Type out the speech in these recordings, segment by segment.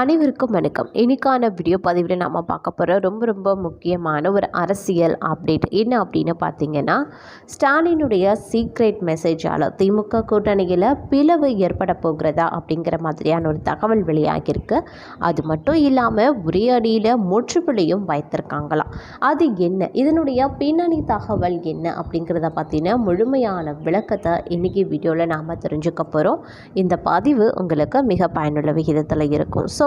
அனைவருக்கும் வணக்கம். இன்னைக்கான வீடியோ பதிவில் நாம் பார்க்க போகிற ரொம்ப ரொம்ப முக்கியமான ஒரு அரசியல் அப்டேட் என்ன அப்படின்னு பார்த்தீங்கன்னா ஸ்டாலினுடைய சீக்ரெட் மெசேஜால் திமுக கூட்டணியில் பிளவு ஏற்பட போகிறதா அப்படிங்கிற மாதிரியான ஒரு தகவல் வெளியாகியிருக்கு. அது மட்டும் இல்லாமல் ஒரே அடியில் முற்றுப்புள்ளியும் வைத்திருக்காங்களாம் அது என்ன? இதனுடைய பின்னணி தகவல் என்ன அப்படிங்கிறத பற்றின முழுமையான விளக்கத்தை இன்றைக்கி வீடியோவில் நாம் தெரிஞ்சுக்க போகிறோம் இந்த பதிவு உங்களுக்கு மிக பயனுள்ள விகிதத்தில் இருக்கும். ஸோ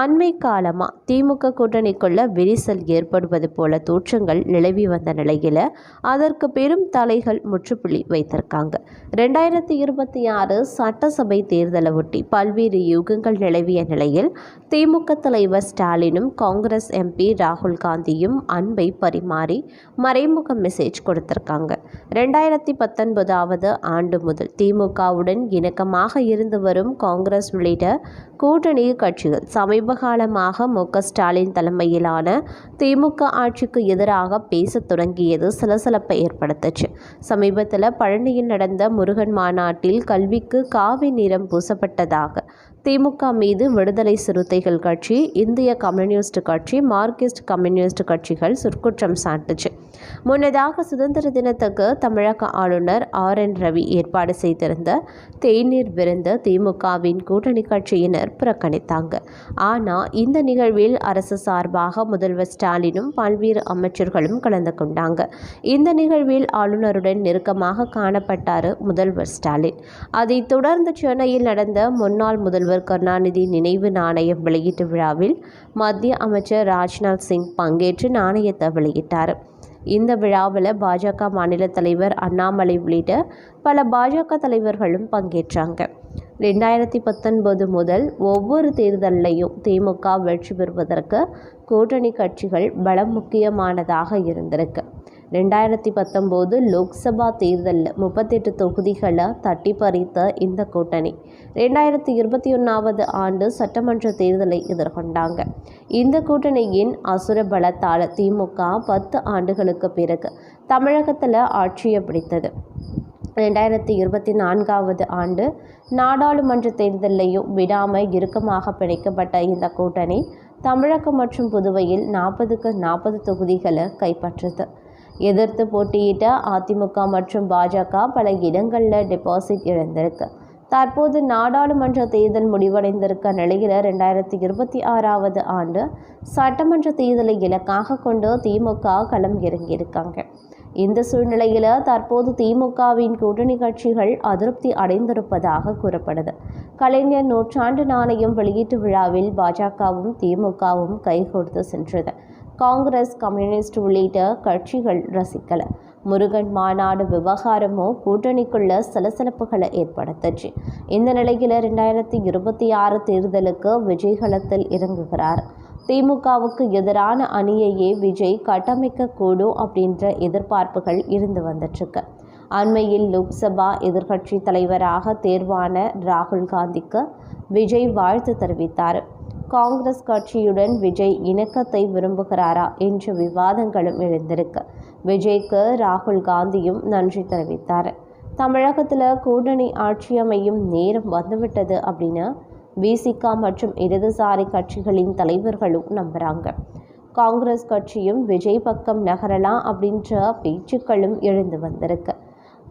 அண்மை காலமாக திமுக கூட்டணிக்குள்ள விரிசல் ஏற்படுவது போல தோற்றங்கள் நிலவி வந்த நிலையில் அதற்கு பெரும் தலைகள் முற்றுப்புள்ளி வைத்திருக்காங்க. ரெண்டாயிரத்தி இருபத்தி ஆறு சட்டசபை தேர்தலை ஒட்டி பல்வேறு யுகங்கள் நிலவிய நிலையில் திமுக தலைவர் ஸ்டாலினும் காங்கிரஸ் எம்பி ராகுல் காந்தியும் அன்பை பரிமாறி மறைமுக மெசேஜ் கொடுத்திருக்காங்க. ரெண்டாயிரத்தி பத்தொன்பதாவது ஆண்டு முதல் திமுகவுடன் இணக்கமாக இருந்து வரும் காங்கிரஸ் உள்ளிட்ட கூட்டணி கட்சிகள் சமீப காலமாக மு ஸ்டாலின் தலைமையிலான திமுக ஆட்சிக்கு எதிராக பேசத் தொடங்கியது சலசலப்பை ஏற்படுத்துச்சு. சமீபத்தில் பழனியில் நடந்த முருகன் மாநாட்டில் கல்விக்கு காவி நிறம் பூசப்பட்டதாக திமுக மீது விடுதலை சிறுத்தைகள் கட்சி இந்திய கம்யூனிஸ்ட் கட்சி மார்க்சிஸ்ட் கம்யூனிஸ்ட் கட்சிகள் சொற்குற்றம் சாட்டுச்சு. முன்னதாக சுதந்திர தினத்துக்கு தமிழக ஆளுநர் ஆர் என் ரவி ஏற்பாடு செய்திருந்த தேநீர் விருந்து திமுகவின் கூட்டணி கட்சியினர் புறக்கணித்தாங்க. ஆனால் இந்த நிகழ்வில் அரசு சார்பாக முதல்வர் ஸ்டாலினும் பல்வேறு அமைச்சர்களும் கலந்து கொண்டாங்க. இந்த நிகழ்வில் ஆளுநருடன் நெருக்கமாக காணப்பட்டார் முதல்வர் ஸ்டாலின். அதைத் தொடர்ந்து சென்னையில் நடந்த முன்னாள் முதல்வர் கருணாநிதி நினைவு நாணயம் வெளியீட்டு விழாவில் மத்திய அமைச்சர் ராஜ்நாத் சிங் பங்கேற்று நாணயத்தை வெளியிட்டார். இந்த விழாவில் பாஜக மாநில தலைவர் அண்ணாமலை உள்ளிட்ட பல பாஜக தலைவர்களும் பங்கேற்றாங்க. ரெண்டாயிரத்தி பத்தொன்பது முதல் ஒவ்வொரு தேர்தலையும் திமுக வெற்றி பெறுவதற்கு கூட்டணி கட்சிகள் பலம் முக்கியமானதாக இருந்திருக்கு. ரெண்டாயிரத்தி பத்தொம்போது லோக்சபா தேர்தலில் முப்பத்தெட்டு தொகுதிகளை தட்டி பறித்த இந்த கூட்டணி. ரெண்டாயிரத்தி இருபத்தி ஒன்றாவது ஆண்டு சட்டமன்ற தேர்தலை எதிர்கொண்டாங்க. இந்த கூட்டணியின் அசுர பலத்தால் திமுக பத்து ஆண்டுகளுக்கு பிறகு தமிழகத்தில் ஆட்சியை பிடித்தது. ரெண்டாயிரத்தி இருபத்தி நான்காவது ஆண்டு நாடாளுமன்ற தேர்தலையும் விடாமல் இறுக்கமாக பிணைக்கப்பட்ட இந்த கூட்டணி தமிழகம் மற்றும் புதுவையில் நாற்பதுக்கு நாற்பது தொகுதிகளை கைப்பற்றது. எதிர்த்து போட்டியிட்ட அதிமுக மற்றும் பாஜக பல இடங்களில் டெபாசிட் இழந்திருக்கு. தற்போது நாடாளுமன்ற தேர்தல் முடிவடைந்திருக்க நிலையில் ரெண்டாயிரத்தி இருபத்தி ஆறாவது ஆண்டு சட்டமன்ற தேர்தலை இலக்காக கொண்டு திமுக களம் இறங்கியிருக்காங்க. இந்த சூழ்நிலையில் தற்போது திமுகவின் கூட்டணி கட்சிகள் அதிருப்தி அடைந்திருப்பதாக கூறப்படுது. கலைஞர் நூற்றாண்டு நாணயம் வெளியீட்டு விழாவில் பாஜகவும் திமுகவும் கைகோர்த்து சென்றது. காங்கிரஸ் கம்யூனிஸ்ட் உள்ளிட்ட கட்சிகள் ரசிக்கல. முருகன் மாநாடு விவகாரமோ கூட்டணிக்குள்ள சலசலப்புகளை ஏற்படுத்துச்சு. இந்த நிலையில் ரெண்டாயிரத்தி இருபத்தி ஆறு தேர்தலுக்கு விஜய்களத்தில் இறங்குகிறார். திமுகவுக்கு எதிரான அணியையே விஜய் கட்டமைக்கக்கூடும் அப்படின்ற எதிர்பார்ப்புகள் இருந்து வந்துட்டுருக்கு. அண்மையில் லோக்சபா எதிர்க்கட்சி தலைவராக தேர்வான ராகுல் காந்திக்கு விஜய் வாழ்த்து தெரிவித்தார். காங்கிரஸ் கட்சியுடன் விஜய் இணக்கத்தை விரும்புகிறாரா என்ற விவாதங்களும் எழுந்திருக்கு. விஜய்க்கு ராகுல் காந்தியும் நன்றி தெரிவித்தார். தமிழகத்தில் கூட்டணி ஆட்சி அமையும் நேரம் வந்துவிட்டது அப்படின்னு விசிகா மற்றும் இடதுசாரி கட்சிகளின் தலைவர்களும் நம்புகிறாங்க காங்கிரஸ் கட்சியும் விஜய் பக்கம் நகரலாம் அப்படின்ற பேச்சுக்களும் எழுந்து வந்திருக்கு.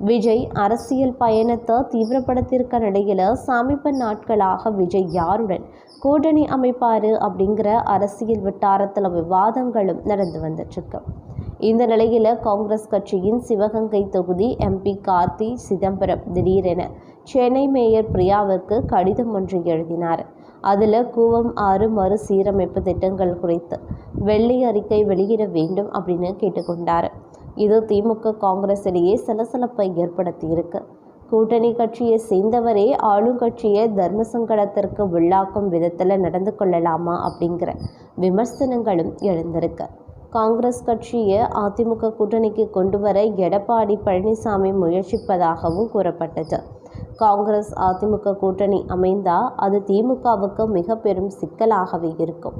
விஜய் அரசியல் பயணத்தை தீவிரப்படுத்தியிருக்க நிலையில் சமீப நாட்களாக விஜய் யாருடன் கூட்டணி அமைப்பார் அப்படிங்கிற அரசியல் வட்டாரத்தில் விவாதங்களும் நடந்து வந்துட்டுருக்கு. இந்த நிலையில் காங்கிரஸ் கட்சியின் சிவகங்கை தொகுதி எம்பி கார்த்தி சிதம்பரம் திடீரென சென்னை மேயர் பிரியாவுக்கு கடிதம் ஒன்று எழுதினார். அதில் கூவம் ஆறு மறுசீரமைப்பு திட்டங்கள் குறித்து வெள்ளை அறிக்கை வெளியிட வேண்டும் அப்படின்னு கேட்டுக்கொண்டார். இது திமுக காங்கிரஸ் இடையே சலசலப்பை ஏற்படுத்தியிருக்கு. கூட்டணி கட்சியை சேர்ந்தவரே ஆளுங்கட்சியை தர்ம சங்கடத்திற்கு உள்ளாக்கும் விதத்தில் நடந்து கொள்ளலாமா அப்படிங்கிற விமர்சனங்களும் எழுந்திருக்கு. காங்கிரஸ் கட்சியை அதிமுக கூட்டணிக்கு கொண்டு வர எடப்பாடி பழனிசாமி முயற்சிப்பதாகவும் கூறப்பட்டது. காங்கிரஸ் அதிமுக கூட்டணி அமைந்தால் அது திமுகவுக்கு மிக பெரும் சிக்கலாகவே இருக்கும்.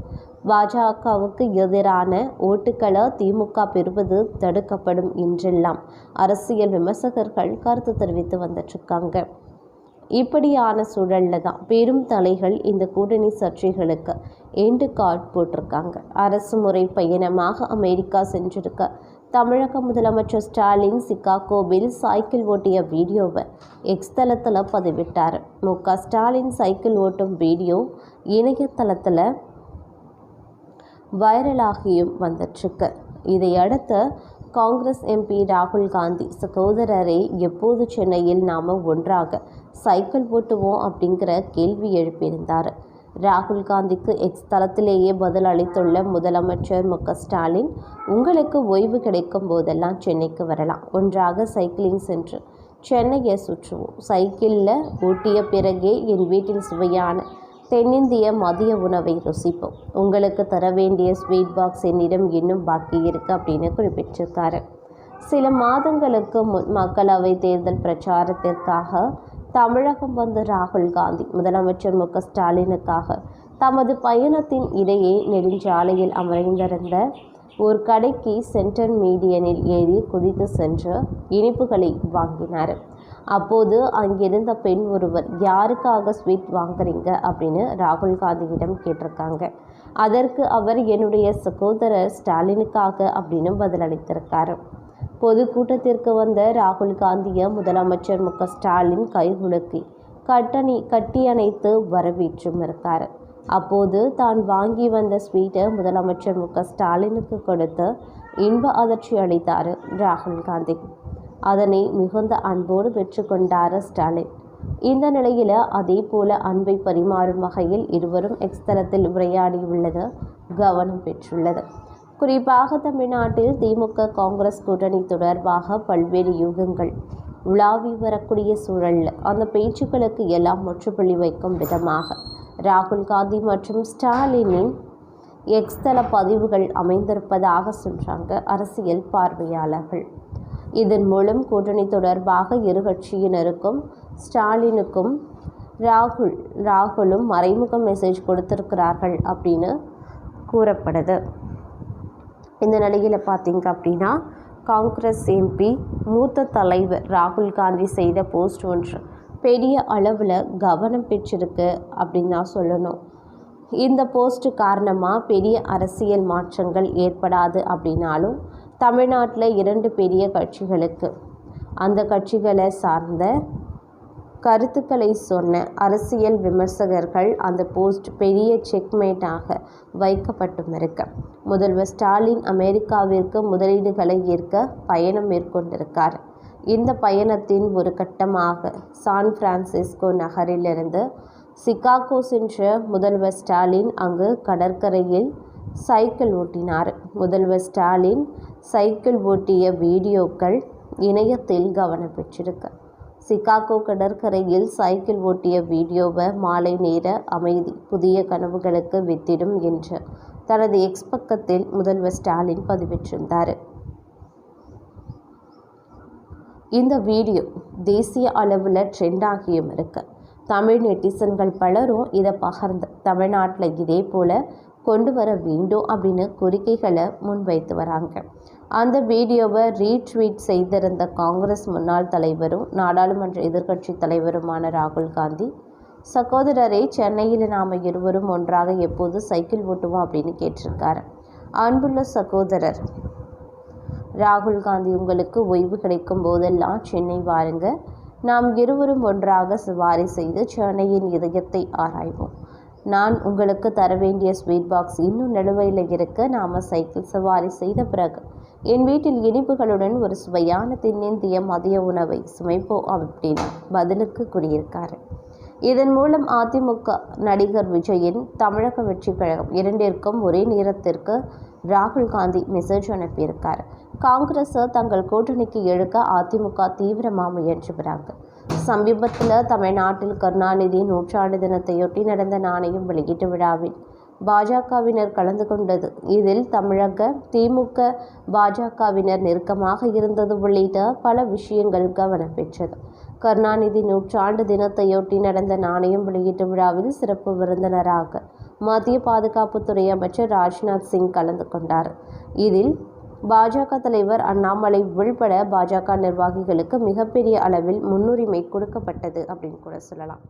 பாஜகவுக்கு எதிரான ஓட்டுக்களை திமுக பெறுவது தடுக்கப்படும் என்றெல்லாம் அரசியல் விமர்சகர்கள் கருத்து தெரிவித்து வந்துட்டுருக்காங்க. இப்படியான சூழல்ல தான் பெரும் தலைகள் இந்த கூட்டணி சர்ச்சைகளுக்கு எண்டு கார்டு போட்டிருக்காங்க. அரசு முறை பயணமாக அமெரிக்கா சென்றிருக்க தமிழக முதலமைச்சர் ஸ்டாலின் சிகாகோவில் சைக்கிள் ஓட்டிய வீடியோவை எக்ஸ் தளத்தில் பதிவிட்டார். மு. க. ஸ்டாலின் சைக்கிள் ஓட்டும் வீடியோ இணையதளத்தில் வைரலாகியும் வந்துட்டுருக்கு. இதையடுத்து காங்கிரஸ் எம்பி ராகுல் காந்தி சகோதரரை எப்போது சென்னையில் நாம் ஒன்றாக சைக்கிள் ஓட்டுவோம் அப்படிங்கிற கேள்வி எழுப்பியிருந்தார். ராகுல் காந்திக்கு எக்ஸ் தளத்திலேயே பதில் அளித்துள்ள முதலமைச்சர் மு ஸ்டாலின் உங்களுக்கு ஓய்வு கிடைக்கும் போதெல்லாம் சென்னைக்கு வரலாம். ஒன்றாக சைக்கிளிங் சென்று சென்னையை சுற்றுவோம். சைக்கிளில் ஊட்டிய பிறகே என் வீட்டில் சுவையான தென்னிந்திய மதிய உணவை ருசிப்போம். உங்களுக்கு தர வேண்டிய ஸ்வீட் பாக்ஸ் என்னிடம் இன்னும் பாக்கி இருக்கு அப்படின்னு குறிப்பிட்டிருக்காரு. சில மாதங்களுக்கு முன் மக்களவை தேர்தல் பிரச்சாரத்திற்காக தமிழகம் வந்த ராகுல் காந்தி முதலமைச்சர் மு ஸ்டாலினுக்காக தமது பயணத்தின் இடையே நெடுஞ்சாலையில் அமைந்திருந்த ஒரு கடைக்கு சென்ட்ரல் மீடியனில் ஏறி குதித்து சென்று இனிப்புகளை வாங்கினார். அப்போது அங்கிருந்த பெண் ஒருவர் யாருக்காக ஸ்வீட் வாங்குறீங்க? அப்படின்னு ராகுல் காந்தியிடம் கேட்டிருக்காங்க. அதற்கு அவர் என்னுடைய சகோதரர் ஸ்டாலினுக்காக அப்படின்னு பதிலளித்திருக்காரு. பொதுக்கூட்டத்திற்கு வந்த ராகுல் காந்தியை முதலமைச்சர் மு ஸ்டாலின் கைகுலுக்கி கட்டணி கட்டியணைத்து வரவேற்றும் இருக்கார். அப்போது தான் வாங்கி வந்த ஸ்வீட்டை முதலமைச்சர் மு ஸ்டாலினுக்கு கொடுத்து இன்ப அதிர்ச்சி அளித்தார் ராகுல் காந்தி. அதனை மிகுந்த அன்போடு பெற்றுக்கொண்டார் ஸ்டாலின். இந்த நிலையில் அதே போல அன்பை பரிமாறும் வகையில் இருவரும் எக்ஸ்தலத்தில் உரையாடியுள்ளது கவனம் பெற்றுள்ளது. குறிப்பாக தமிழ்நாட்டில் திமுக காங்கிரஸ் கூட்டணி தொடர்பாக பல்வேறு யூகங்கள் உலாவி வரக்கூடிய சூழலில். அந்த பேச்சுக்களுக்கு எல்லாம் முற்றுப்புள்ளி வைக்கும் விதமாக ராகுல் காந்தி மற்றும் ஸ்டாலினின் எக்ஸ்தல பதிவுகள் அமைந்திருப்பதாக சொல்கிறாங்க அரசியல் பார்வையாளர்கள். இதன் மூலம் கூட்டணி தொடர்பாக இரு கட்சியினருக்கும் ஸ்டாலினுக்கும் ராகுல் ராகுலும் மறைமுக மெசேஜ் கொடுத்துருக்கிறார்கள் அப்படின்னு கூறப்படுது. இந்த நிலையில் பார்த்தீங்க அப்படின்னா காங்கிரஸ் எம்பி மூத்த தலைவர் ராகுல் காந்தி செய்த போஸ்ட் ஒன்று. பெரிய அளவில் கவனம் பெற்றிருக்கு அப்படின்னு தான் சொல்லணும். இந்த போஸ்ட் காரணமாக பெரிய அரசியல் மாற்றங்கள் ஏற்படாது அப்படின்னாலும் தமிழ்நாட்டில் இரண்டு பெரிய கட்சிகளுக்கு. அந்த கட்சிகளை சார்ந்த கருத்துக்களை சொன்ன அரசியல் விமர்சகர்கள் அந்த போஸ்ட் பெரிய செக்மேட்டாக வைக்கப்பட்டும் இருக்க முதல்வர் ஸ்டாலின் அமெரிக்காவிற்கு முதலீடுகளை ஈர்க்க பயணம் மேற்கொண்டிருக்கார். இந்த பயணத்தின் ஒரு கட்டமாக சான் பிரான்சிஸ்கோ நகரிலிருந்து சிகாகோ சென்ற முதல்வர் ஸ்டாலின் அங்கு கடற்கரையில் சைக்கிள் ஓட்டினார். முதல்வர் ஸ்டாலின் சைக்கிள் ஓட்டிய வீடியோக்கள் இணையத்தில் கவனம் பெற்றிருக்கு. சிகாகோ கடற்கரையில் சைக்கிள் ஓட்டிய வீடியோவை மாலை நேர அமைதி புதிய கனவுகளுக்கு வித்திடும் என்று தனது எக்ஸ் பக்கத்தில் முதல்வர் ஸ்டாலின் பதிவிட்டிருந்தார். இந்த வீடியோ தேசிய அளவில் ட்ரெண்ட் ஆகியும் இருக்கு. தமிழ் நெட்டிசன்கள் பலரும் இதை பகர்ந்து தமிழ்நாட்டில் இதே போல் கொண்டு வர வேண்டும் அப்படின்னு கோரிக்கைகளை முன்வைத்து வராங்க. அந்த வீடியோவை ரீட்வீட் செய்திருந்த காங்கிரஸ் முன்னாள் தலைவரும் நாடாளுமன்ற எதிர்க்கட்சி தலைவருமான ராகுல் காந்தி சகோதரரை சென்னையில் நாம் இருவரும் ஒன்றாக எப்போது சைக்கிள் ஓட்டுவோம்? அப்படின்னு கேட்டிருக்காரு. அன்புள்ள சகோதரர் ராகுல் காந்தி உங்களுக்கு ஓய்வு கிடைக்கும் போதெல்லாம் சென்னை வாருங்க. நாம் இருவரும் ஒன்றாக சவாரி செய்து சென்னையின் இதயத்தை ஆராய்வோம். நான் உங்களுக்கு தர வேண்டிய ஸ்வீட் பாக்ஸ் இன்னும் நிலுவையில் இருக்க நாம் சைக்கிள் சவாரி செய்த பிறகு என் வீட்டில் இனிப்புகளுடன் ஒரு சுவையான தென்னிந்திய மதிய உணவை சுமைப்போ அப்படின்னு பதிலுக்கு கூறியிருக்காரு. இதன் மூலம் அதிமுக நடிகர் விஜயின் தமிழக வெற்றி கழகம் இரண்டிற்கும் ஒரே நேரத்திற்கு ராகுல் காந்தி மெசேஜ் அனுப்பியிருக்கார். காங்கிரஸ் தங்கள் கூட்டணிக்கு எழுக்க அதிமுக தீவிரமாக முயன்று வராங்க சமீபத்தில் தமிழ்நாட்டில் கருணாநிதி நூற்றாண்டு தினத்தையொட்டி நடந்த நாணயம் வெளியீட்டு விழாவில் பாஜகவினர் கலந்து கொண்டது. இதில் தமிழக திமுக பாஜகவினர் நெருக்கமாக இருந்தது உள்ளிட்ட பல விஷயங்கள் கவனம் பெற்றது. கருணாநிதி நூற்றாண்டு தினத்தையொட்டி நடந்த நாணயம் வெளியீட்டு விழாவில் சிறப்பு விருந்தினராக மத்திய பாதுகாப்புத்துறை அமைச்சர் ராஜ்நாத் சிங் கலந்து கொண்டார். இதில் பாஜக தலைவர் அண்ணாமலை உள்பட பாஜக நிர்வாகிகளுக்கு மிகப்பெரிய அளவில் முன்னுரிமை கொடுக்கப்பட்டது அப்படின்னு கூட சொல்லலாம்.